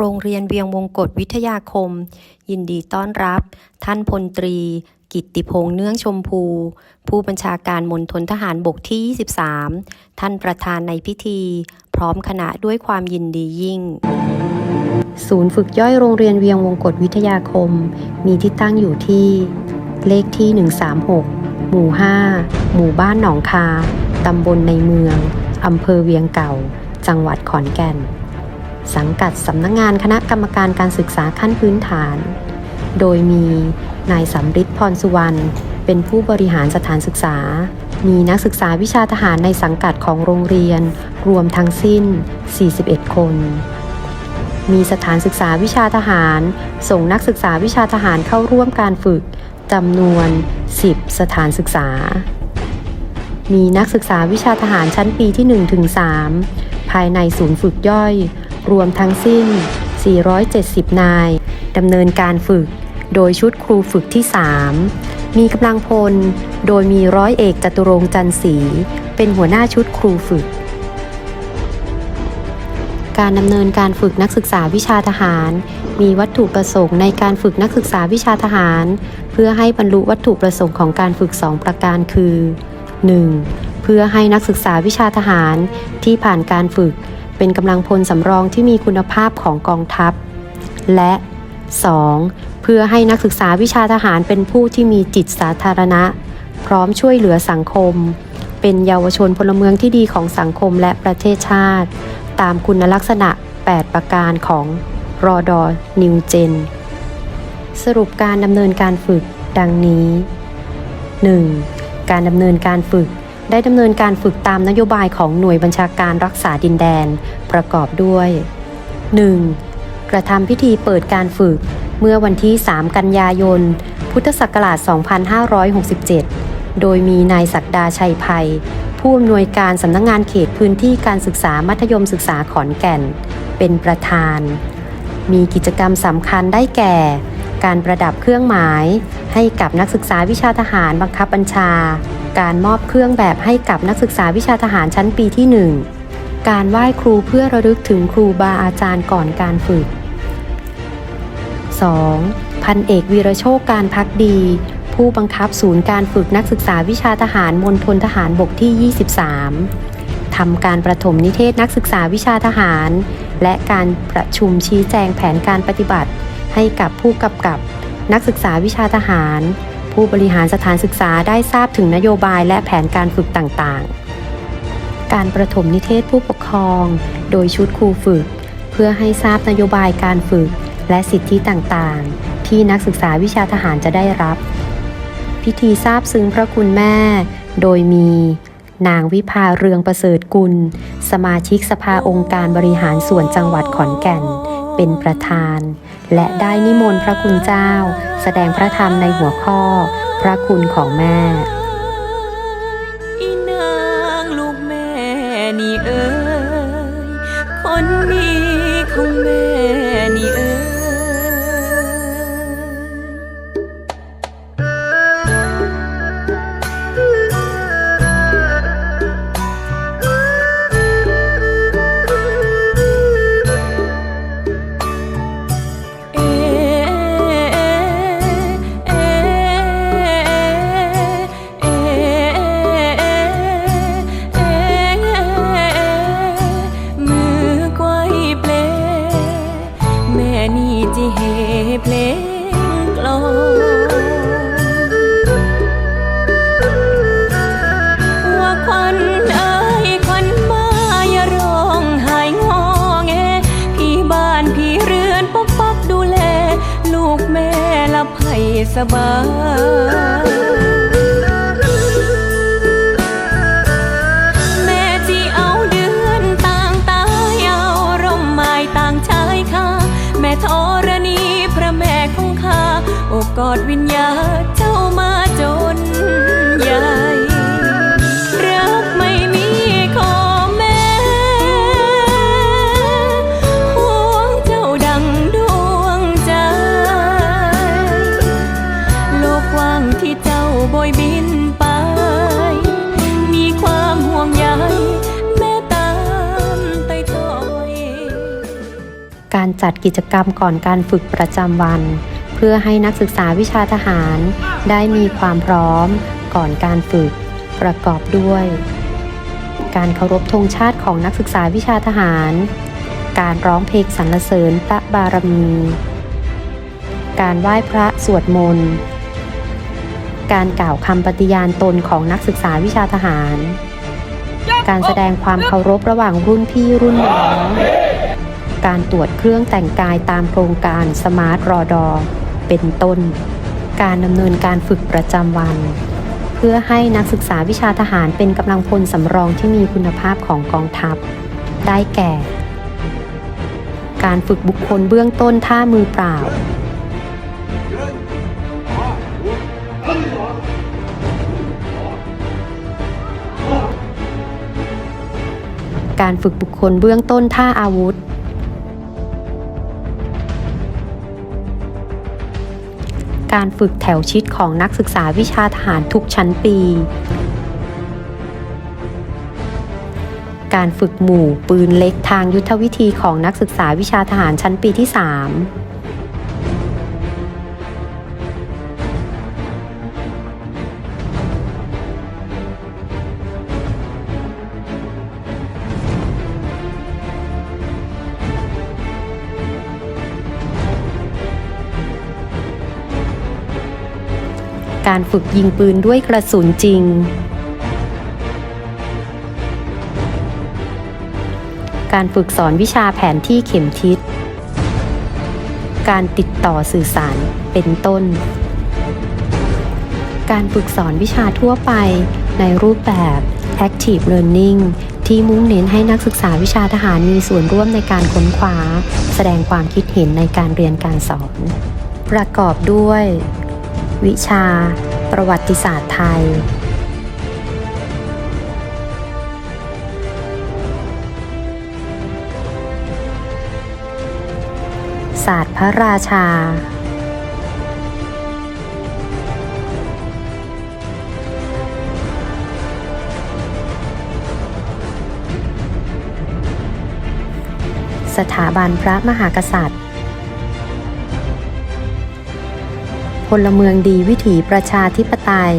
โรงเรียนเวียงวงกฏวิทยาคม ยินดีต้อนรับ ท่านพลตรี กิตติพงษ์เนื่องชมพู ผู้บัญชาการมณฑลทหารบกที่ 23 ท่านประธานในพิธี พร้อมคณะด้วยความยินดียิ่ง ศูนย์ฝึกย่อยโรงเรียนเวียงวงกฏวิทยาคม มีที่ตั้งอยู่ที่ เลขที่ 136 หมู่ 5 หมู่บ้านหนองคา ตำบลในเมือง อำเภอเวียงเก่า จังหวัดขอนแก่น สังกัดสำนักงงานคณะกรรมการการศึกษาขั้นพื้นฐาน โดยมีนายสำริดพรสุวรรณเป็นผู้บริหารสถานศึกษา มีนักศึกษาวิชาทหารในสังกัดของโรงเรียน รวมทั้งสิ้น 41 คน มีสถานศึกษาวิชาทหาร ส่งนักศึกษาวิชาทหารเข้าร่วมการฝึกจำนวน 10 สถานศึกษา มีนักศึกษาวิชาทหารชั้นปีที่ 1-3 ภายในศูนย์ฝึกย่อย รวมทั้งสิ้น 470 นายดำเนินการฝึก โดยชุดครูฝึกที่ 3 มีกำลังพล โดยมีร้อยเอกจตุรงจันทร์ศรีเป็นหัวหน้าชุดครูฝึก การดำเนินการฝึกนักศึกษาวิชาทหาร มีวัตถุประสงค์ในการฝึกนักศึกษาวิชาทหาร เพื่อให้บรรลุวัตถุประสงค์ของการฝึก 2 ประการคือ 1. เพื่อให้นักศึกษาวิชาทหารที่ผ่านการฝึก เป็นกำลังพลสำรองที่มีคุณภาพของกองทัพ และ 2. เพื่อให้นักศึกษาวิชาทหารเป็นผู้ที่มีจิตสาธารณะ พร้อมช่วยเหลือสังคม เป็นเยาวชนพลเมืองที่ดีของสังคมและประเทศชาติ ตามคุณลักษณะ 8 ประการของรอดอนิวเจน สรุปการดำเนินการฝึกดังนี้ 1. การดำเนินการฝึก ได้ดำเนินการฝึกตามนโยบายของหน่วยบัญชาการรักษาดินแดน ประกอบด้วย 1. กระทำพิธีเปิดการฝึก เมื่อวันที่ 3 กันยายน พุทธศักราช 2567 โดยมีนายศักดาชัยภัย ผู้อำนวยการสำนักงงานเขตพื้นที่การศึกษามัธยมศึกษาขอนแก่น เป็นประธาน มีกิจกรรมสำคัญได้แก่ การประดับเครื่องหมาย ให้กับนักศึกษาวิชาทหารบังคับบัญชา การมอบเครื่องแบบให้กับนักศึกษาวิชาทหารชั้นปีที่ 1 การไหว้ครูเพื่อระลึกถึงครูบาอาจารย์ก่อนการฝึก 2. พันเอกวีรโชคการพักดี ผู้บังคับศูนย์การฝึกนักศึกษาวิชาทหารมณฑลทหารบกที่ 23 ทำการประถมนิเทศนักศึกษาวิชาทหาร และการประชุมชี้แจงแผนการปฏิบัติ ให้กับผู้กำกับนักศึกษาวิชาทหาร ผู้บริหารสถานศึกษาได้ทราบถึงนโยบายและแผนการฝึกต่างๆ การประถมนิเทศผู้ปกครอง โดยชุดครูฝึก เพื่อให้ทราบนโยบายการฝึก และสิทธิต่างๆ ที่นักศึกษาวิชาทหารจะได้รับ พิธีทราบซึ้งพระคุณแม่ โดยมี นางวิภาเรืองประเสริฐกุล สมาชิกสภาองค์การบริหารส่วนจังหวัดขอนแก่น เป็นประธาน และได้นิมนต์พระคุณเจ้า แสดงพระธรรมในหัวข้อ พระคุณของแม่ สบายแม่ที่เอาเดือนต่างตายเอาร่มไม้ต่างชายคาแม่ธรณีพระแม่คงคาโอบกอดวิญญาเจ้ามา การจัดกิจกรรมก่อนการฝึกประจำวัน เพื่อให้นักศึกษาวิชาทหาร ได้มีความพร้อม ก่อนการฝึก ประกอบด้วย การเคารพธงชาติของนักศึกษาวิชาทหาร การร้องเพลงสรรเสริญพระบารมี การไหว้พระสวดมนต์ การกล่าวคำปฏิญาณตนของนักศึกษาวิชาทหาร การแสดงความเคารพระหว่างรุ่นพี่รุ่นน้อง การตรวจเครื่องแต่งกายตามโครงการสมาร์ทรอดอเป็นต้น การดำเนินการฝึกประจำวัน เพื่อให้นักศึกษาวิชาทหารเป็นกำลังพลสำรองที่มีคุณภาพของกองทัพ ได้แก่ การฝึกบุคคลเบื้องต้นท่ามือเปล่า การฝึกบุคคลเบื้องต้นท่าอาวุธ การฝึกแถวชิดของนักศึกษาวิชาทหารทุกชั้นปี การฝึกหมู่ปืนเล็กทางยุทธวิธีของนักศึกษาวิชาทหารชั้นปีที่ 3 การฝึกยิงปืนด้วยกระสุนจริง การฝึกสอนวิชาแผนที่เข็มทิศ การติดต่อสื่อสารเป็นต้น การฝึกสอนวิชาทั่วไปในรูปแบบ Active Learning ที่มุ่งเน้นให้นักศึกษาวิชาทหารมีส่วนร่วมในการค้นคว้า แสดงความคิดเห็นในการเรียนการสอน ประกอบด้วย วิชา ประวัติศาสตร์ไทย ศาสตร์พระราชา สถาบันพระมหากษัตริย์ พลเมืองดีวิถีประชาธิปไตย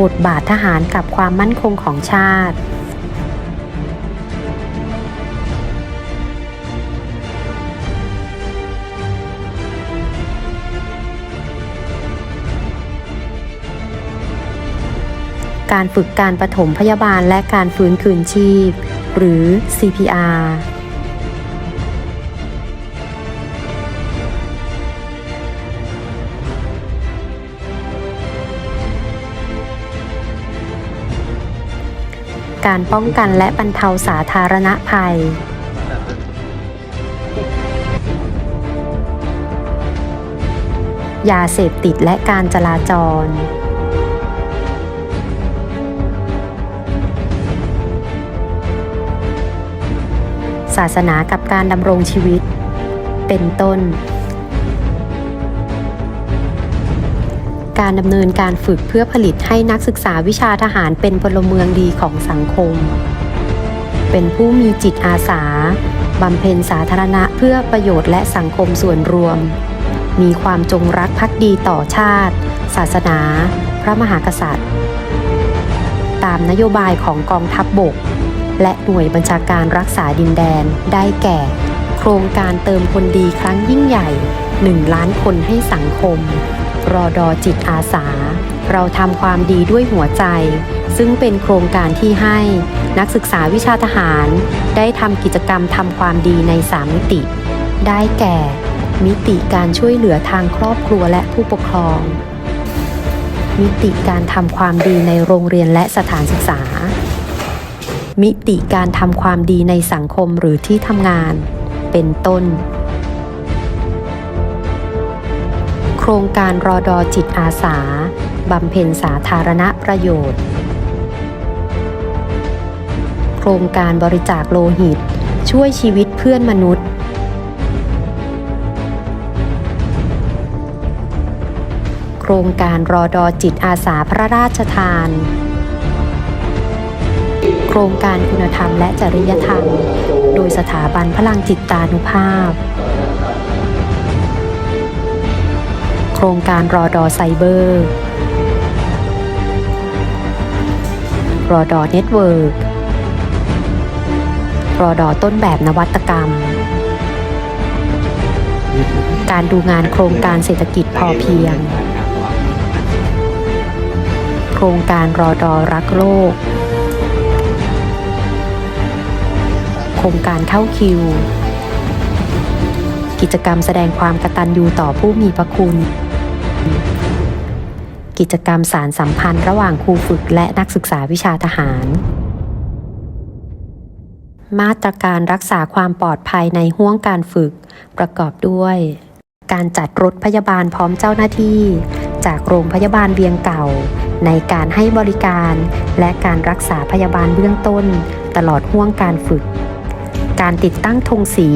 บทบาททหารกับความมั่นคงของชาติการฝึกการปฐมพยาบาลและการฟื้นคืนชีพ หรือ CPR การป้องกันและบรรเทาสาธารณภัย ยาเสพติดและการจราจร ศาสนากับการดำรงชีวิต เป็นต้น การดำเนินการฝึกเพื่อผลิตให้นักศึกษาวิชาทหารเป็นพลเมืองดีของสังคม เป็นผู้มีจิตอาสาบำเพ็ญสาธารณะเพื่อประโยชน์และสังคมส่วนรวม มีความจงรักภักดีต่อชาติ ศาสนา พระมหากษัตริย์ ตามนโยบายของกองทัพบบก และหน่วยบัญชาการรักษาดินแดนได้แก่ โครงการเติมคนดีครั้งยิ่งใหญ่ 1 ล้านคนให้สังคม รอดอจิตอาสา เราทำความดีด้วยหัวใจ ซึ่งเป็นโครงการที่ให้นักศึกษาวิชาทหาร ได้ทำกิจกรรมทำความดีใน3มิติ ได้แก่ มิติการช่วยเหลือทางครอบครัวและผู้ปกครอง มิติการทำความดีในโรงเรียนและสถานศึกษา มิติการทำความดีในสังคมหรือที่ทำงาน เป็นต้น ครงการรอดอจิตอาสา บำเพ็ญสาธารณประโยชน์ โครงการบริจาคโลหิต ช่วยชีวิตเพื่อนมนุษย์ โครงการรอดอจิตอาสาพระราชทาน โครงการคุณธรรมและจริยธรรม โดยสถาบันพลังจิตตานุภาพ โครงการรอดอไซเบอร์ รอดอเน็ตเวิร์กรอดอต้นแบบนวัตกรรม การดูงานโครงการเศรษฐกิจพอเพียง โครงการรอดอรักโลก โครงการเข้าคิว กิจกรรมแสดงความกตัญญูต่อผู้มีพระคุณ กิจกรรมสารสัมพันธ์ระหว่างครูฝึกและนักศึกษาวิชาทหาร มาตรการรักษาความปลอดภัยในห้วงการฝึก ประกอบด้วย การจัดรถพยาบาลพร้อมเจ้าหน้าที่ จากโรงพยาบาลเวียงเก่า ในการให้บริการ และการรักษาพยาบาลเบื้องต้น ตลอดห้วงการฝึกการติดตั้งธงสี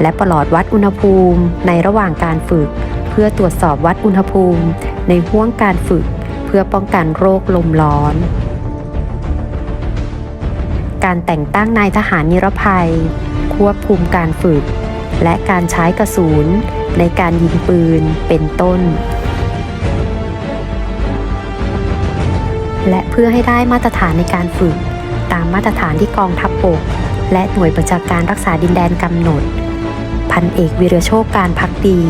และประหลอดวัดอุณหภูมิในระหว่างการฝึก เพื่อตรวจสอบวัดอุณหภูมิ ในห้วงการฝึกเพื่อป้องกันโรคลมร้อน การแต่งตั้งนายทหารนิรภัย ควบคุมการฝึก และการใช้กระสุนในการยิงปืนเป็นต้น และเพื่อให้ได้มาตรฐานในการฝึก ตามมาตรฐานที่กองทัพบบกและหน่วยประชาการรักษาดินแดนกำหนด พันเอกวิรโชคการพักดี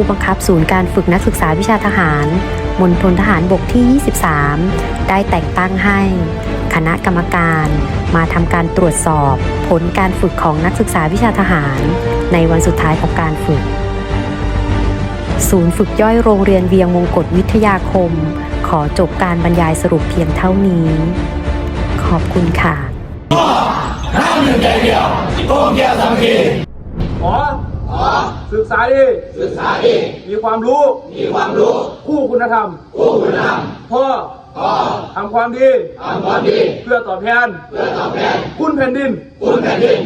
ผู้บังคับศูนย์การฝึกนักศึกษาวิชาทหารมณฑลทหารบกที่ 23 ได้แต่งตั้งให้ คณะกรรมการมาทำการตรวจสอบผลการฝึกของนักศึกษาวิชาทหาร ในวันสุดท้ายของการฝึก ศูนย์ฝึกย่อยโรงเรียนเวียงมงกฎวิทยาคม ขอจบการบรรยายสรุปเพียงเท่านี้ ขอบคุณค่ะขอ ศึกษาดีศึกษาดีมีความรู้ มีความรู้ คู่คุณธรรม คู่คุณธรรม พ่อพ่อทำความดี ทำความดี เพื่อตอบแทน เพื่อตอบแทน คุณแผ่นดิน คุณแผ่นดิน